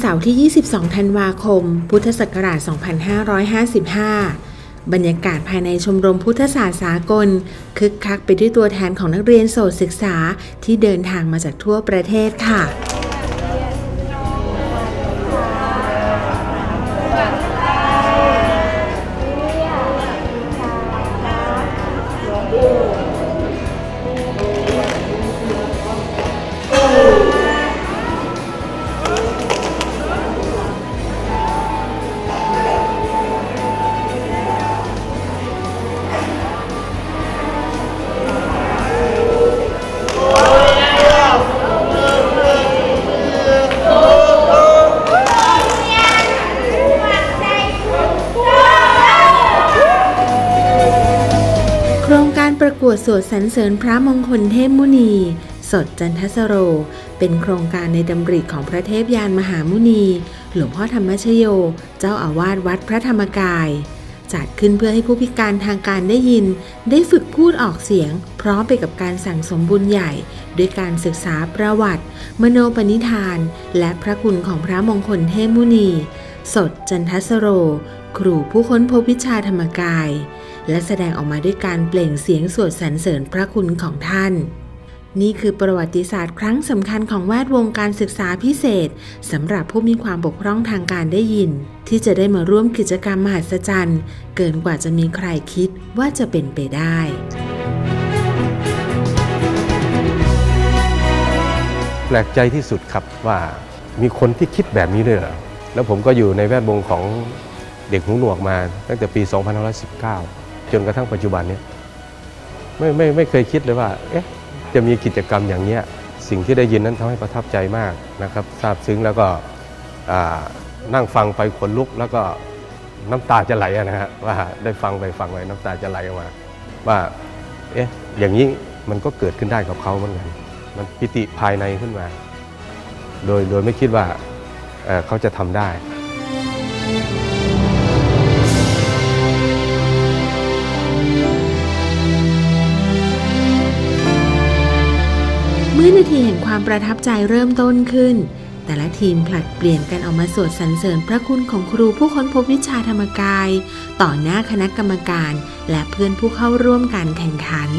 เช้าวันเสาร์ที่ 22 ธันวาคม พุทธศักราช 2555 บรรยากาศภายในชมรมพุทธศาสตร์สากล คึกคักไปด้วยตัวแทนของนักเรียนโสตศึกษาที่เดินทางมาจากทั่วประเทศค่ะ การประกวดสวดสรรเสริญพระมงคลเทพมุนี สดจันทสโร เป็นโครงการในดำริของพระเทพยานมหามุนี หลวงพ่อธรรมชโย เจ้าอาวาสวัดพระธรรมกาย จัดขึ้นเพื่อให้ผู้พิการทางการได้ยิน ได้ฝึกพูดออกเสียง พร้อมไปกับการสั่งสมบุญใหญ่ด้วยการศึกษาประวัติ มโนปณิธาน และพระคุณของพระมงคลเทพมุนี สดจันทสโร ครูผู้ค้นพบวิชาธรรมกาย และแสดงออกมาด้วยการเปล่งเสียงสวดสรรเสริญพระคุณของท่าน นี่คือประวัติศาสตร์ครั้งสำคัญของแวดวงการศึกษาพิเศษสำหรับผู้มีความบกพร่องทางการได้ยิน ที่จะได้มาร่วมกิจกรรมมหัศจรรย์ เกินกว่าจะมีใครคิดว่าจะเป็นไปได้แปลกใจที่สุดครับว่ามีคนที่คิดแบบนี้ด้วยเหรอ แล้วผมก็อยู่ในแวดวงของเด็กหูหนวกมาตั้งแต่ปี 2519 จนกระทั่งปัจจุบันเนี้ไม่ไม่ไม่เคยคิดเลยว่าเอ๊ะจะมีกิจกรรมอย่างเนี้ยสิ่งที่ได้ยินนั้นทำให้ประทับใจมากนะครับซาบซึ้งแล้วก็นั่งฟังไปขนลุกแล้วก็น้ำตาจะไหลอะนะฮะว่าได้ฟังไปฟังไปน้ำตาจะไหลออกมา ว่าเอ๊ะอย่างนี้มันก็เกิดขึ้นได้กับเขาเหมือนกันมันปิติภายในขึ้นมา โดยโดยไม่คิดว่าเอ่อเขาจะทำได้ มื่อนาทีแห่งความประทับใจเริ่มต้นขึ้น แต่ละทีมผลัดเปลี่ยนกันออกมาสวดสรรเสริญพระคุณของครูผู้ค้นพบวิชาธรรมกาย ต่อหน้าคณะกรรมการ และเพื่อนผู้เข้าร่วมการแข่งขัน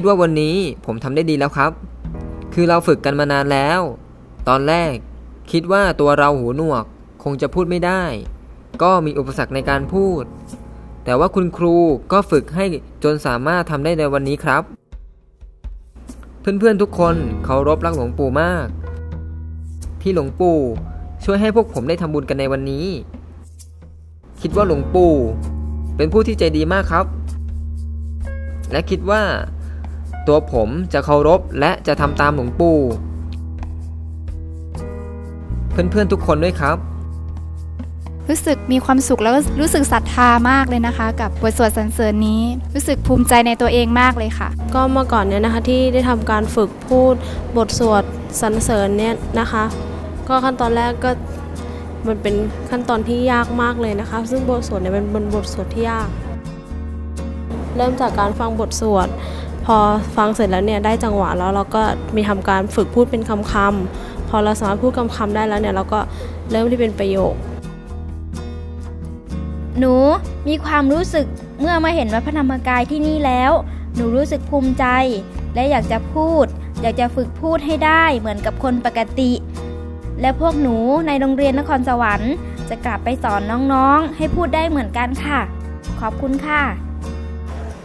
คิดว่าวันนี้ผมทำได้ดีแล้วครับ คือเราฝึกกันมานานแล้ว ตอนแรกคิดว่าตัวเราหูหนวกคงจะพูดไม่ได้ ก็มีอุปสรรคในการพูด แต่ว่าคุณครูก็ฝึกให้จนสามารถทำได้ในวันนี้ครับ เพื่อนๆทุกคนเคารพรักหลวงปู่มาก ที่หลวงปู่ช่วยให้พวกผมได้ทำบุญกันในวันนี้ คิดว่าหลวงปู่เป็นผู้ที่ใจดีมากครับ และคิดว่า ตัวผมจะเคารพและจะทำตามหลวงปู่ เพื่อนๆทุกคนด้วยครับ รู้สึกมีความสุขแล้วก็รู้สึกศรัทธามากเลยนะคะ กับบทสวดสรรเสริญนี้ รู้สึกภูมิใจในตัวเองมากเลยค่ะ ก็เมื่อก่อนเนี่ยนะคะที่ได้ทำการฝึกพูดบทสวดสรรเสริญเนี่ยนะคะ ก็ขั้นตอนแรกก็มันเป็นขั้นตอนที่ยากมากเลยนะคะ ซึ่งบทสวดเนี่ยเป็นบนบทสวดที่ยาก เริ่มจากการฟังบทสวด พอฟังเสร็จแล้วเนี่ยได้จังหวะแล้วเราก็มีทำการฝึกพูดเป็นคำคำพอเราสามารถพูดคำคำได้แล้วเนี่ยเราก็เริ่มที่เป็นประโยค หนูมีความรู้สึกเมื่อมาเห็นวัดพระธรรมกายที่นี่แล้ว หนูรู้สึกภูมิใจ และอยากจะพูด อยากจะฝึกพูดให้ได้เหมือนกับคนปกติ และพวกหนูในโรงเรียนนครสวรรค์ จะกลับไปสอนน้องๆ ให้พูดได้เหมือนกันค่ะ ขอบคุณค่ะ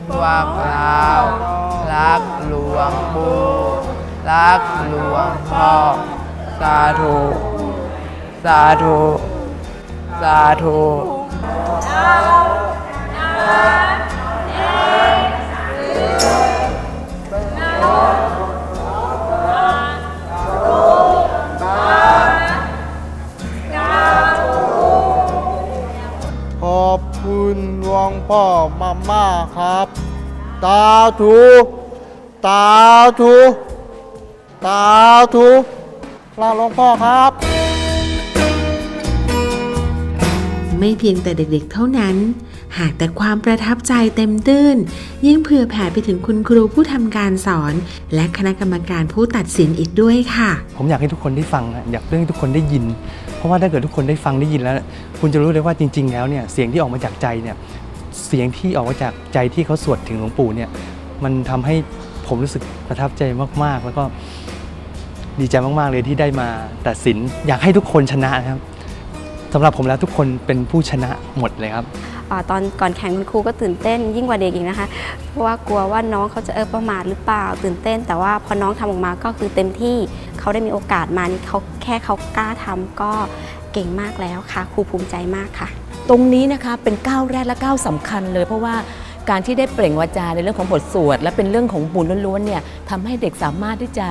พวกเรารักหลวงปู่รักหลวงพ่อสาธุสาธุสาธุข พ่อมามากครับตาธุตาธุตาธุลาหลวงพ่อครับ ไม่เพียงแต่เด็กๆเท่านั้น หากแต่ความประทับใจเต็มตื้น ยิ่งเผื่อแผ่ไปถึงคุณครูผู้ทำการสอน และคณะกรรมการผู้ตัดสินอีกด้วยค่ะ ผมอยากให้ทุกคนได้ฟังอะอยากให้ทุกคนได้ยิน เพราะว่าถ้าเกิดทุกคนได้ฟังได้ยินแล้ว คุณจะรู้เลยว่าจริง ๆ แล้วเนี่ยเสียงที่ออกมาจากใจเนี่ย เสียงที่ออกมาจากใจที่เขาสวดถึงหลวงปู่เนี่ยมันทำให้ผมรู้สึกประทับใจมาก ๆ แล้วก็ดีใจมาก ๆ เลยที่ได้มาตัดสินอยากให้ทุกคนชนะครับสำหรับผมแล้วทุกคนเป็นผู้ชนะหมดเลยครับอตอนก่อนแข่งคุณครูก็ตื่นเต้นยิ่งกว่าเด็กอีกนะคะ เพราะว่ากลัวว่าน้องเขาจะเออประมาทหรือเปล่าตื่นเต้น แต่ว่าพอน้องทำออกมาก็คือเต็มที่เขาได้มีโอกาสมานี่เขาแค่เขากล้าทำก็เก่งมากแล้วค่ะ ครูภูมิใจมากค่ะ ตรงนี้นะคะเป็นก้าวแรกและก้าวสำคัญเลย เพราะว่าการที่ได้เปล่งวาจาในเรื่องของบทสวดและเป็นเรื่องของบุญล้วนๆเนี่ยทำให้เด็กสามารถที่จะ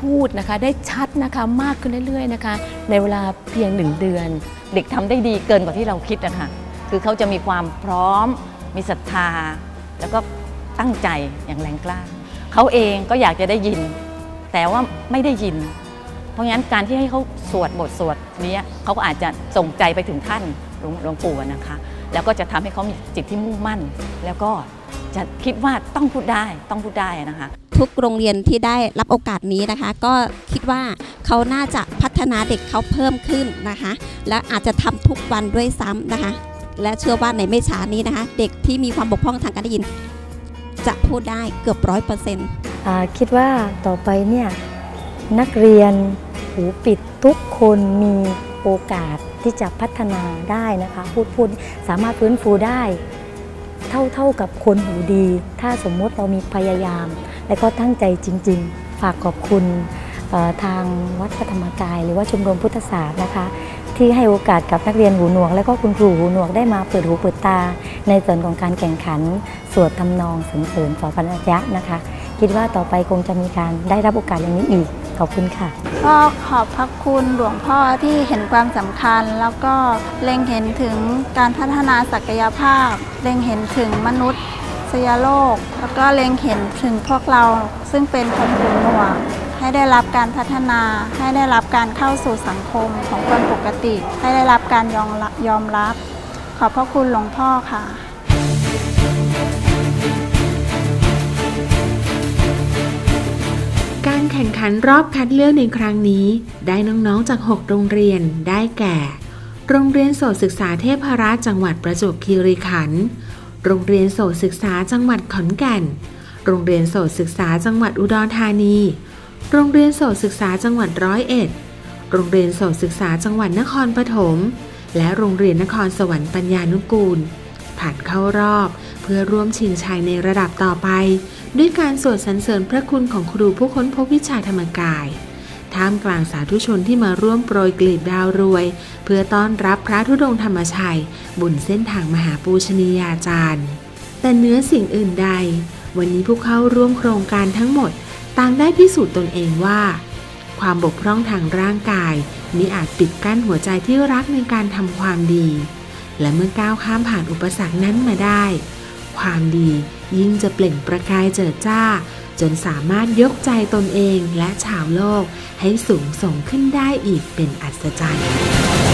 พูดนะคะ ได้ชัดนะคะมากขึ้นเรื่อยๆนะคะ ในเวลาเพียงหนึ่งเดือน เด็กทำได้ดีเกินกว่าที่เราคิดนะคะคือเขาจะมีความพร้อม มีศรัทธา แล้วก็ตั้งใจอย่างแรงกล้า เขาเองก็อยากจะได้ยิน แต่ว่าไม่ได้ยิน เพราะงั้นการที่ให้เขาสวดบทสวดนี้เขาก็อาจจะส่งใจไปถึงท่าน หลวงหลวงปู่นะคะ แล้วก็จะทำให้เขามีจิตที่มุ่งมั่น แล้วก็จะคิดว่าต้องพูดได้ต้องพูดได้นะคะ ทุกโรงเรียนที่ได้รับโอกาสนี้นะคะ ก็คิดว่าเขาน่าจะพัฒนาเด็กเขาเพิ่มขึ้นนะคะ และอาจจะทำทุกวันด้วยซ้ำนะคะ และเชื่อว่าในไม่ช้านี้นะคะ เด็กที่มีความบกพร่องทางการได้ยิน จะพูดได้เกือบร้อยเปอร์เซ็นต์คิดว่าต่อไปเนี่ยนักเรียนหูปิดทุกคนมี โอกาสที่จะพัฒนาได้นะคะ พูดพูดสามารถฟื้นฟูได้ เท่าเท่ากับคนหูดี ถ้าสมมติเรามีพยายาม และก็ตั้งใจจริง ๆ ฝากขอบคุณทางวัดพระธรรมกาย หรือว่าชมรมพุทธศาสตร์นะคะ ที่ให้โอกาสกับนักเรียนหูหนวก และก็คุณครูหูหนวกได้มาเปิดหูเปิดตา ในส่วนของการแข่งขันสวดทำนองสรรเสริญสอพันยะนะคะ คิดว่าต่อไปคงจะมีการได้รับโอกาสอย่างนี้อีก ขอบคุณค่ะ ก็ขอบพระคุณหลวงพ่อที่เห็นความสำคัญ แล้วก็เล็งเห็นถึงการพัฒนาศักยภาพ เล็งเห็นถึงมนุษย์ษยโลก แล้วก็เล็งเห็นถึงพวกเราซึ่งเป็นคนหูหนวกให้ได้รับการพัฒนา ให้ได้รับการเข้าสู่สังคมของคนปกติ ให้ได้รับการยอมรับ ขอบพระคุณหลวงพ่อค่ะ การแข่งขันรอบคัดเลือกในครั้งนี้ ได้น้องๆจาก 6 โรงเรียนได้แก่ โรงเรียนโสตศึกษาเทพราชจังหวัดประจวบคีรีขันธ์โรงเรียนโสตศึกษาจังหวัดขอนแก่น โรงเรียนโสตศึกษาจังหวัดอุดรธานี โรงเรียนโสตศึกษาจังหวัดร้อยเอ็ด โรงเรียนโสตศึกษาจังหวัดนครปฐม และโรงเรียนนครสวรรค์ปัญญานุกูล ผ่านเข้ารอบ เพื่อร่วมชิงชัยในระดับต่อไป ด้วยการสวดสรรเสริญพระคุณของครูผู้ค้นพบวิชาธรรมกาย ท่ามกลางสาธุชนที่มาร่วมโปรยกลีบดาวรวย เพื่อต้อนรับพระธุดงค์ธรรมชัยบนเส้นทางมหาปูชนียาจารย์ แต่เนื้อสิ่งอื่นใด วันนี้ผู้เข้าร่วมโครงการทั้งหมดต่างได้พิสูจน์ตนเองว่า ความบกพร่องทางร่างกายมิอาจปิดกั้นหัวใจที่รักในการทำความดี และเมื่อก้าวข้ามผ่านอุปสรรคนั้นมาได้ ความดียิ่งจะเปล่งประกายเจิดจ้า จนสามารถยกใจตนเองและชาวโลกให้สูงส่งขึ้นได้อีกเป็นอัศจรรย์